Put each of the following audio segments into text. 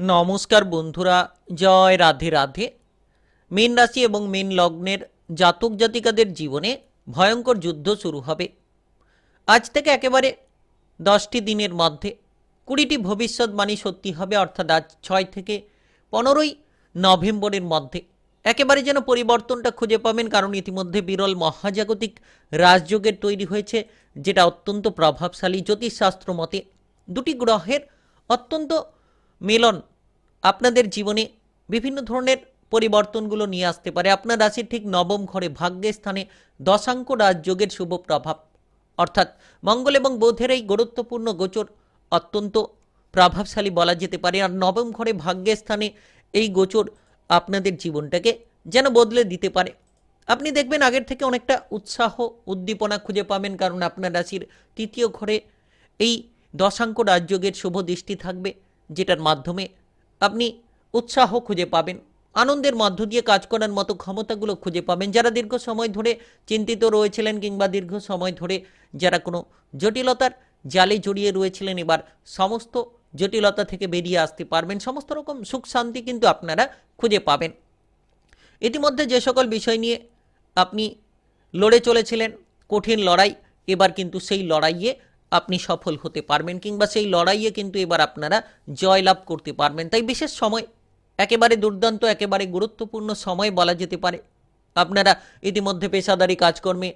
নমস্কার বন্ধুরা, জয় রাধে রাধে। মীন রাশি এবং মীন লগ্নের জাতক জাতিকাদের জীবনে ভয়ঙ্কর যুদ্ধ শুরু হবে। আজ থেকে একেবারে দশটি দিনের মধ্যে কুড়িটি ভবিষ্যৎবাণী সত্যি হবে, অর্থাৎ আজ ছয় থেকে পনেরোই নভেম্বরের মধ্যে। একেবারে যেন পরিবর্তনটা খুঁজে পাবেন, কারণ ইতিমধ্যে বিরল মহাজাগতিক রাজযোগের তৈরি হয়েছে, যেটা অত্যন্ত প্রভাবশালী। জ্যোতিষশাস্ত্র মতে দুটি গ্রহের অত্যন্ত মিলন আপনাদের জীবনে বিভিন্ন ধরনের পরিবর্তনগুলো নিয়ে আসতে পারে। আপনার রাশির ঠিক নবম ঘরে ভাগ্যের স্থানে দশাঙ্ক রাজযোগের শুভ প্রভাব। অর্থাৎ মঙ্গল এবং বোধের এই গুরুত্বপূর্ণ গোচর অত্যন্ত প্রভাবশালী বলা যেতে পারে। আর নবম ঘরে ভাগ্যের স্থানে এই গোচর আপনাদের জীবনটাকে যেন বদলে দিতে পারে। আপনি দেখবেন আগের থেকে অনেকটা উৎসাহ, উদ্দীপনা খুঁজে পাবেন, কারণ আপনার রাশির তৃতীয় ঘরে এই দশাঙ্ক রাজযোগের শুভ দৃষ্টি থাকবে, যেটার মাধ্যমে আপনি উৎসাহ খুঁজে পাবেন। আনন্দের মধ্য দিয়ে কাজ করার মতো ক্ষমতাগুলো খুঁজে পাবেন। যারা দীর্ঘ সময় ধরে চিন্তিত রয়েছিলেন কিংবা দীর্ঘ সময় ধরে যারা কোনো জটিলতার জালে জড়িয়ে রয়েছিলেন, এবার সমস্ত জটিলতা থেকে বেরিয়ে আসতে পারবেন। সমস্ত রকম সুখ শান্তি কিন্তু আপনারা খুঁজে পাবেন। ইতিমধ্যে যে সকল বিষয় নিয়ে আপনি লড়ে চলেছিলেন, কঠিন লড়াই, এবার কিন্তু সেই লড়াইয়ে আপনি সফল হতে পারবেন কিংবা সেই লড়াইয়ে কিন্তু এবার আপনারা জয়লাভ করতে পারবেন। তাই বিশেষ সময়, একেবারে দুর্দান্ত, একেবারে গুরুত্বপূর্ণ সময় বলা যেতে পারে। আপনারা ইতিমধ্যে পেশাদারি কাজকর্মে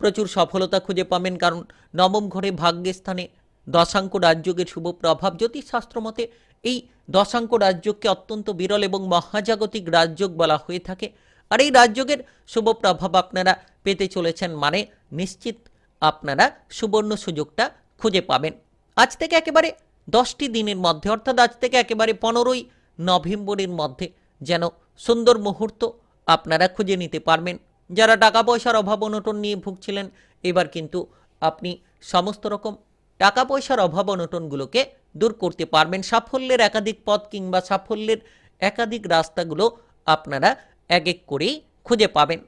প্রচুর সফলতা খুঁজে পাবেন, কারণ নবম ঘরে ভাগ্যের স্থানে দশাঙ্ক রাজযোগের শুভ প্রভাব। জ্যোতিষশাস্ত্র মতে এই দশাঙ্ক রাজযোগকে অত্যন্ত বিরল এবং মহাজাগতিক রাজযোগ বলা হয়ে থাকে। আর এই রাজযোগের শুভ প্রভাব আপনারা পেতে চলেছেন মানে নিশ্চিত আপনারা সুবর্ণ সুযোগটা খুঁজে পাবেন। আজ থেকে একেবারে দশটি দিনের মধ্যে, অর্থাৎ আজ থেকে একেবারে পনেরোই নভেম্বরের মধ্যে যেন সুন্দর মুহূর্ত আপনারা খুঁজে নিতে পারবেন। যারা টাকা পয়সার অভাব অনটন নিয়ে ভুগছিলেন, এবার কিন্তু আপনি সমস্ত রকম টাকা পয়সার অভাব অনটনগুলোকে দূর করতে পারবেন। সাফল্যের একাধিক পথ কিংবা সাফল্যের একাধিক রাস্তাগুলো আপনারা এক এক করেই খুঁজে পাবেন।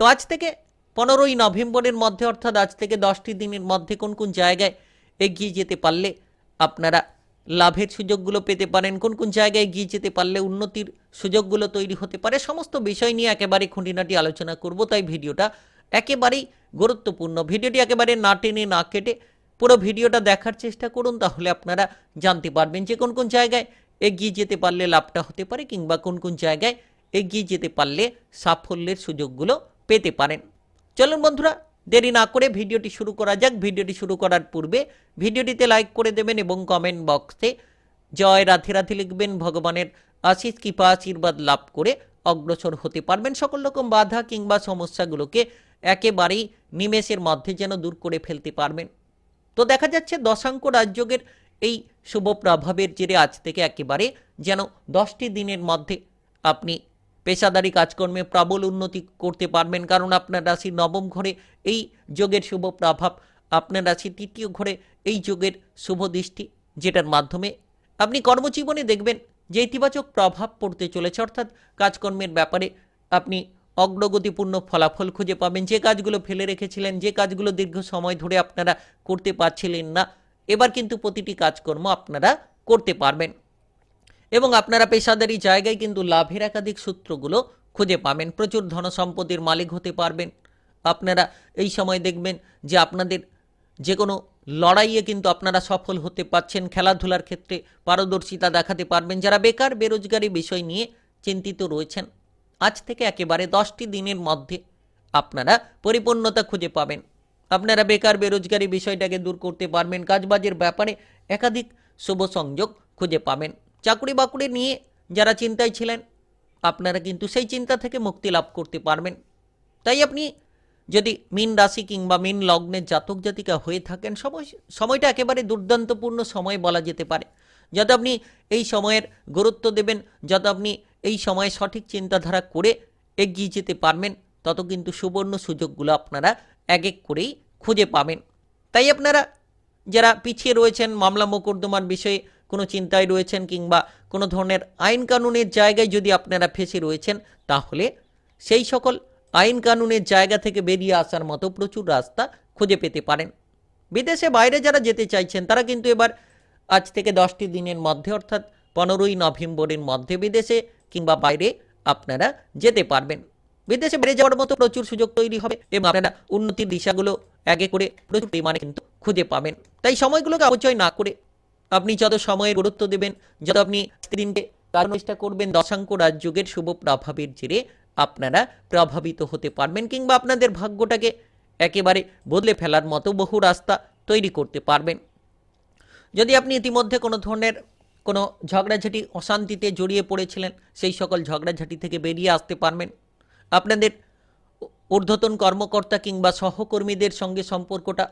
তো আজ থেকে পনেরোই নভেম্বরের মধ্যে, অর্থাৎ আজ থেকে দশটি দিনের মধ্যে কোন কোন জায়গায় এগিয়ে যেতে পারলে আপনারা লাভের সুযোগগুলো পেতে পারেন, কোন কোন জায়গায় এগিয়ে যেতে পারলে উন্নতির সুযোগগুলো তৈরি হতে পারে, সমস্ত বিষয় নিয়ে একেবারে খুঁটিনাটি আলোচনা করব। তাই ভিডিওটা একেবারেই গুরুত্বপূর্ণ। ভিডিওটি একেবারে না টেনে না কেটে পুরো ভিডিওটা দেখার চেষ্টা করুন, তাহলে আপনারা জানতে পারবেন যে কোন কোন জায়গায় এগিয়ে যেতে পারলে লাভটা হতে পারে, কিংবা কোন কোন জায়গায় এগিয়ে যেতে পারলে সাফল্যের সুযোগগুলো পেতে পারেন। চলুন বন্ধুরা, দেরি না করে ভিডিওটি শুরু করা যাক। ভিডিওটি শুরু করার পূর্বে ভিডিওটিতে লাইক করে দেবেন এবং কমেন্ট বক্সে জয় রাধে রাধে লিখবেন, ভগবানের আশিস কৃপা, আশীর্বাদ লাভ করে অগ্রসর হতে পারবেন। সকল রকম বাধা কিংবা সমস্যাগুলোকে একেবারেই নিমেষের মধ্যে যেন দূর করে ফেলতে পারবেন। তো দেখা যাচ্ছে দশাঙ্ক রাজযোগের এই শুভ প্রভাবের জেরে আজ থেকে একেবারে যেন দশটি দিনের মধ্যে আপনি পেশাদারি কাজকর্মে প্রবল উন্নতি করতে পারবেন, কারণ আপনার রাশির নবম ঘরে এই যোগের শুভ প্রভাব, আপনার রাশির তৃতীয় ঘরে এই যোগের শুভ দৃষ্টি, যেটার মাধ্যমে আপনি কর্মজীবনে দেখবেন যে ইতিবাচক প্রভাব পড়তে চলেছে। অর্থাৎ কাজকর্মের ব্যাপারে আপনি অগ্রগতিপূর্ণ ফলাফল খুঁজে পাবেন। যে কাজগুলো ফেলে রেখেছিলেন, যে কাজগুলো দীর্ঘ সময় ধরে আপনারা করতে পারছিলেন না, এবার কিন্তু প্রতিটি কাজকর্ম আপনারা করতে পারবেন। এবং আপনারা পেশাদারি জায়গায় কিন্তু লাভের একাধিক সূত্রগুলো খুঁজে পাবেন। প্রচুর ধনসম্পত্তির মালিক হতে পারবেন। আপনারা এই সময় দেখবেন যে আপনাদের যে কোনো লড়াইয়ে কিন্তু আপনারা সফল হতে পারছেন। খেলাধুলার ক্ষেত্রে পারদর্শিতা দেখাতে পারবেন। যারা বেকার, বেরোজগারি বিষয় নিয়ে চিন্তিত রয়েছেন, আজ থেকে একেবারে দশটি দিনের মধ্যে আপনারা পরিপূর্ণতা খুঁজে পাবেন। আপনারা বেকার, বেরোজগারি বিষয়টাকে দূর করতে পারবেন। কাজবাজের ব্যাপারে একাধিক শুভ সংযোগ খুঁজে পাবেন। চাকরি বাকরি নিয়ে যারা চিন্তায় ছিলেন, আপনারা কিন্তু সেই চিন্তা থেকে মুক্তি লাভ করতে পারবেন। তাই আপনি যদি মিন রাশি কিংবা মিন লগ্নের জাতক জাতিকা হয়ে থাকেন, সময়, সময়টা একেবারে দুর্দান্তপূর্ণ সময় বলা যেতে পারে। যত আপনি এই সময়ের গুরুত্ব দেবেন, যত আপনি এই সময়ে সঠিক চিন্তাধারা করে এগিয়ে যেতে পারবেন, তত কিন্তু সুবর্ণ সুযোগগুলো আপনারা এক এক করেই খুঁজে পাবেন। তাই আপনারা যারা পিছিয়ে রয়েছেন মামলা মোকদ্দমার বিষয়ে কোনো চিন্তায় রয়েছেন কিংবা কোনো ধরনের আইন কানুনের জায়গায় যদি আপনারা ফেসে রয়েছেন, তাহলে সেই সকল আইন কানুনের জায়গা থেকে বেরিয়ে আসার মতো প্রচুর রাস্তা খুঁজে পেতে পারেন। বিদেশে বাইরে যারা যেতে চাইছেন, তারা কিন্তু এবার আজ থেকে দশটি দিনের মধ্যে, অর্থাৎ পনেরোই নভেম্বরের মধ্যে বিদেশে কিংবা বাইরে আপনারা যেতে পারবেন। বিদেশে বেড়ে যাওয়ার মতো প্রচুর সুযোগ তৈরি হবে এবং আপনারা উন্নতির দিশাগুলো একে করে প্রচুর পরিমাণে কিন্তু খুঁজে পাবেন। তাই সময়গুলোকে অবচয় না করে আপনি যত সময়ের গুরুত্ব দেবেন, যত আপনি দিনকে কারণ চেষ্টা করবেন দশাঙ্ক রাজযোগের শুভ প্রভাবের জেরে আপনারা প্রভাবিত হতে পারবেন কিংবা আপনাদের ভাগ্যটাকে একেবারে বদলে ফেলার মতো বহু রাস্তা তৈরি করতে পারবেন। যদি আপনি ইতিমধ্যে কোনো ধরনের কোনো ঝগড়াঝাটি, অশান্তিতে জড়িয়ে পড়েছিলেন, সেই সকল ঝগড়াঝাটি থেকে বেরিয়ে আসতে পারবেন। আপনাদের ঊর্ধ্বতন কর্মকর্তা কিংবা সহকর্মীদের সঙ্গে সম্পর্কটা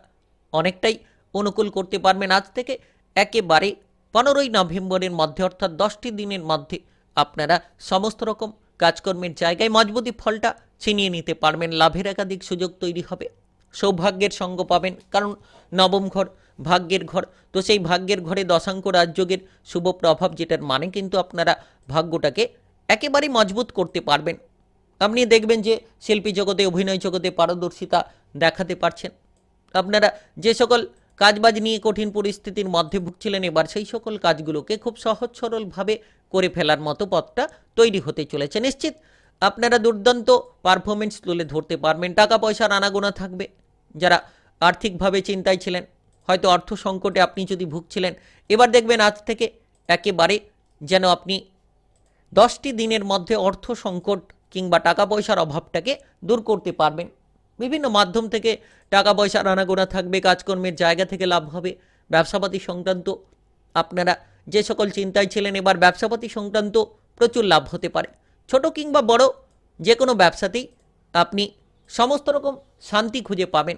অনেকটাই অনুকূল করতে পারবেন। আজ থেকে একেবারে পনেরোই নভেম্বরের মধ্যে, অর্থাৎ দশটি দিনের মধ্যে আপনারা সমস্ত রকম কাজকর্মের জায়গায় মজবুতি ফলটা ছিনিয়ে নিতে পারবেন। লাভের একাধিক সুযোগ তৈরি হবে। সৌভাগ্যের সঙ্গ পাবেন, কারণ নবম ঘর ভাগ্যের ঘর। তো সেই ভাগ্যের ঘরে দশাঙ্ক রাজযোগের শুভ প্রভাব যেটার মানে কিন্তু আপনারা ভাগ্যটাকে একেবারে মজবুত করতে পারবেন। আপনি দেখবেন যে শিল্পী জগতে, অভিনয় জগতে পারদর্শিতা দেখাতে পারছেন। আপনারা যে সকল কাজবাজ নিয়ে কঠিন পরিস্থিতির মধ্যে ভুগছিলেন এবার সেই সকল কাজগুলোকে খুব সহজ সরলভাবে করে ফেলার মতো পথটা তৈরি হতে চলেছে। নিশ্চিত আপনারা দুর্দান্ত পারফরমেন্স তুলে ধরতে পারবেন। টাকা পয়সার আনাগোনা থাকবে। যারা আর্থিকভাবে চিন্তায় ছিলেন, হয়তো অর্থ সংকটে আপনি যদি ভুগছিলেন, এবার দেখবেন আজ থেকে একেবারে যেন আপনি দশটি দিনের মধ্যে অর্থ সংকট কিংবা টাকা পয়সার অভাবটাকে দূর করতে পারবেন। বিভিন্ন মাধ্যম থেকে টাকা পয়সা আনাগোনা থাকবে, কাজকর্মের জায়গা থেকে লাভ হবে। ব্যবসাপাতি সংক্রান্ত আপনারা যে সকল চিন্তায় ছিলেন, এবার ব্যবসাপাতি সংক্রান্ত প্রচুর লাভ হতে পারে। ছোট কিংবা বড় যে কোনো ব্যবসাতেই আপনি সমস্ত রকম শান্তি খুঁজে পাবেন।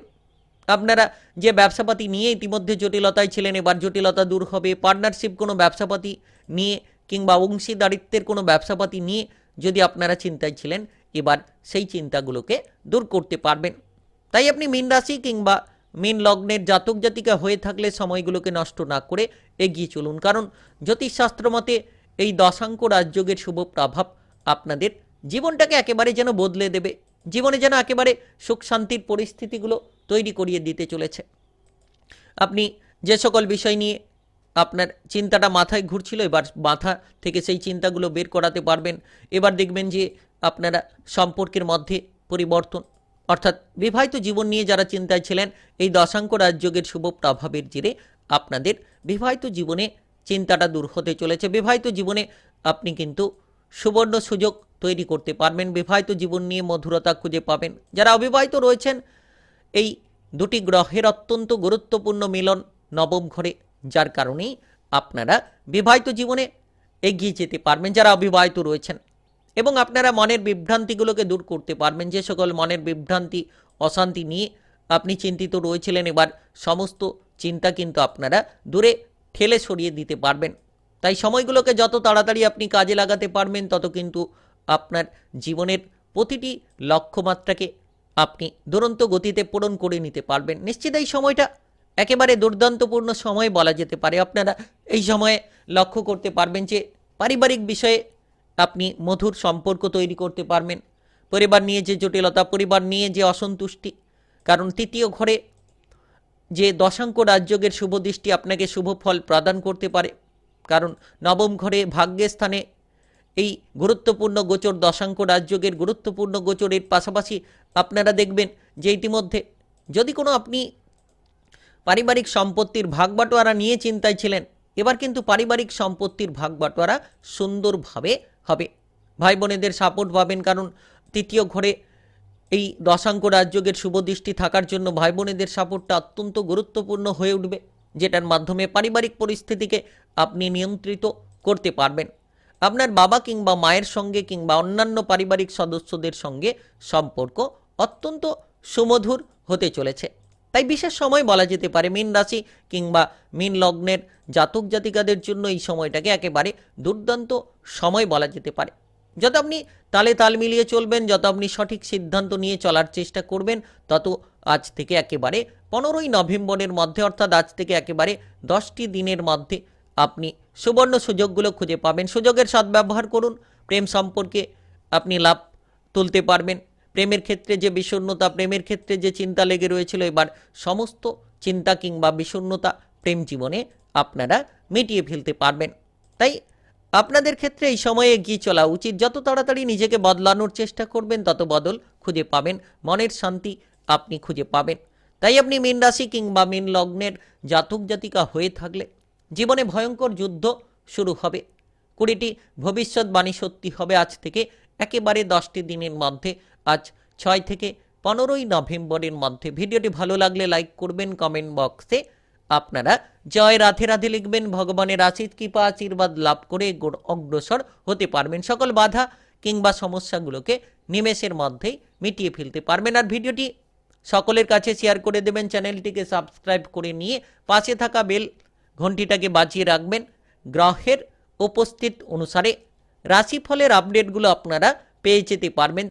আপনারা যে ব্যবসাপাতি নিয়ে ইতিমধ্যে জটিলতায় ছিলেন, এবার জটিলতা দূর হবে। পার্টনারশিপ কোনো ব্যবসাপাতি নিয়ে কিংবা অংশীদারিত্বের কোনো ব্যবসাপাতি নিয়ে যদি আপনারা চিন্তায় ছিলেন এবার সেই চিন্তাগুলোকে দূর করতে পারবেন। তাই আপনি মীন রাশি কিংবা মীন লগ্নের জাতক জাতিকা হয়ে থাকলে সময়গুলোকে নষ্ট না করে এগিয়ে চলুন। কারণ জ্যোতিষশাস্ত্র মতে এই দশাঙ্ক রাজযোগের শুভ প্রভাব আপনাদের জীবনটাকে একেবারে যেন বদলে দেবে। জীবনে যেন একেবারে সুখ শান্তির পরিস্থিতিগুলো তৈরি করিয়ে দিতে চলেছে। আপনি যে সকল বিষয় নিয়ে আপনার চিন্তাটা মাথায় ঘুরছিল, এবার মাথা থেকে সেই চিন্তাগুলো বের করাতে পারবেন। এবার দেখবেন যে আপনারা সম্পর্কের মধ্যে পরিবর্তন। অর্থাৎ বিবাহিত জীবন নিয়ে যারা চিন্তায় ছিলেন, এই দশাঙ্ক রাজযোগের শুভ প্রভাবের জেরে আপনাদের বিবাহিত জীবনে চিন্তাটা দূর হতে চলেছে। বিবাহিত জীবনে আপনি কিন্তু সুবর্ণ সুযোগ তৈরি করতে পারবেন। বিবাহিত জীবন নিয়ে মধুরতা খুঁজে পাবেন। যারা অবিবাহিত রয়েছেন, এই দুটি গ্রহের অত্যন্ত গুরুত্বপূর্ণ মিলন নবম ঘরে, যার কারণেই আপনারা বিবাহিত জীবনে এগিয়ে যেতে পারবেন। যারা অবিবাহিত রয়েছেন এবং আপনারা মনের বিভ্রান্তিগুলোকে দূর করতে পারবেন। যে সকল মনের বিভ্রান্তি, অশান্তি নিয়ে আপনি চিন্তিত রয়েছিলেন, এবার সমস্ত চিন্তা কিন্তু আপনারা দূরে ঠেলে সরিয়ে দিতে পারবেন। তাই সময়গুলোকে যত তাড়াতাড়ি আপনি কাজে লাগাতে পারবেন, তত কিন্তু আপনার জীবনের প্রতিটি লক্ষ্যমাত্রাকে আপনি দুরন্ত গতিতে পূরণ করে নিতে পারবেন। নিশ্চিত এই সময়টা একেবারে দুর্দান্তপূর্ণ সময় বলা যেতে পারে। আপনারা এই সময়ে লক্ষ্য করতে পারবেন যে পারিবারিক বিষয়ে আপনি মধুর সম্পর্ক তৈরি করতে পারবেন। পরিবার নিয়ে যে জটিলতা, পরিবার নিয়ে যে অসন্তুষ্টি। কারণ তৃতীয় ঘরে যে দশাঙ্ক রাজযোগের শুভ দৃষ্টি আপনাকে শুভ ফল প্রদান করতে পারে। কারণ নবম ঘরে ভাগ্যের স্থানে এই গুরুত্বপূর্ণ গোচর, দশাঙ্ক রাজযোগের গুরুত্বপূর্ণ গোচরের পাশাপাশি আপনারা দেখবেন যে ইতিমধ্যে যদি কোনো আপনি পারিবারিক সম্পত্তির ভাগ বাটোয়ারা নিয়ে চিন্তায় ছিলেন, এবার কিন্তু পারিবারিক সম্পত্তির ভাগ বাটোয়ারা সুন্দরভাবে হবে। ভাই বোনেদের সাপোর্ট পাবেন কারণ তৃতীয় ঘরে এই দশাঙ্ক রাজযোগের শুভদৃষ্টি থাকার জন্য ভাই বোনেদের সাপোর্টটা অত্যন্ত গুরুত্বপূর্ণ হয়ে উঠবে, যেটার মাধ্যমে পারিবারিক পরিস্থিতিকে আপনি নিয়ন্ত্রিত করতে পারবেন। আপনার বাবা কিংবা মায়ের সঙ্গে কিংবা অন্যান্য পারিবারিক সদস্যদের সঙ্গে সম্পর্ক অত্যন্ত সুমধুর হতে চলেছে। তাই বিশেষ সময় বলা যেতে পারে মীন রাশি কিংবা মীন লগ্নের জাতক জাতিকাদের জন্য এই সময়টাকে একেবারে দুর্দান্ত সময় বলা যেতে পারে। যত আপনি তালে তাল মিলিয়ে চলবেন, যত আপনি সঠিক সিদ্ধান্ত নিয়ে চলার চেষ্টা করবেন, তত আজ থেকে একেবারে পনেরোই নভেম্বরের মধ্যে অর্থাৎ আজ থেকে একেবারে দশটি দিনের মধ্যে আপনি সুবর্ণ সুযোগগুলো খুঁজে পাবেন। সুযোগের সদ্ব্যবহার করুন, প্রেম সম্পর্কে আপনি লাভ তুলতে পারবেন। প্রেমের ক্ষেত্রে যে বিষণ্ণতা, প্রেমের ক্ষেত্রে যে চিন্তা লেগে রয়েছিল, এবার সমস্ত চিন্তা কিংবা বিষণ্ণতা প্রেম জীবনে আপনারা মিটিয়ে ফেলতে পারবেন। তাই আপনাদের ক্ষেত্রে এই সময়ে এগিয়ে চলা উচিত। যত তাড়াতাড়ি নিজেকে বদলানোর চেষ্টা করবেন, তত বদল খুঁজে পাবেন। মনের শান্তি আপনি খুঁজে পাবেন। তাই আপনি মীন রাশি কিংবা মীন লগ্নের জাতক, জাতিকা হয়ে থাকলে জীবনে ভয়ঙ্কর যুদ্ধ শুরু হবে। কুড়িটি ভবিষ্যৎবাণী সত্যি হবে। আজ থেকে একেবারে দশটি দিনের মধ্যে আজ ছয় থেকে পনেরোই নভেম্বরের মধ্যে ভিডিওটি ভালো লাগলে লাইক করবেন, কমেন্ট বক্সে। আপনারা জয় রাধে রাধে লিখবেন, ভগবানের আশিস কৃপা, আশীর্বাদ লাভ করে অগ্রসর হতে পারবেন। সকল বাধা কিংবা সমস্যাগুলোকে নিমেষের মধ্যেই মিটিয়ে ফেলতে পারবেন। আর ভিডিওটি সকলের কাছে শেয়ার করে দেবেন, চ্যানেলটিকে সাবস্ক্রাইব করে নিয়ে পাশে থাকা বেল ঘন্টিটাকে বাজিয়ে রাখবেন। গ্রহের উপস্থিত অনুসারে রাশিফলের আপডেটগুলো আপনারা পেয়ে যেতে পারবেন।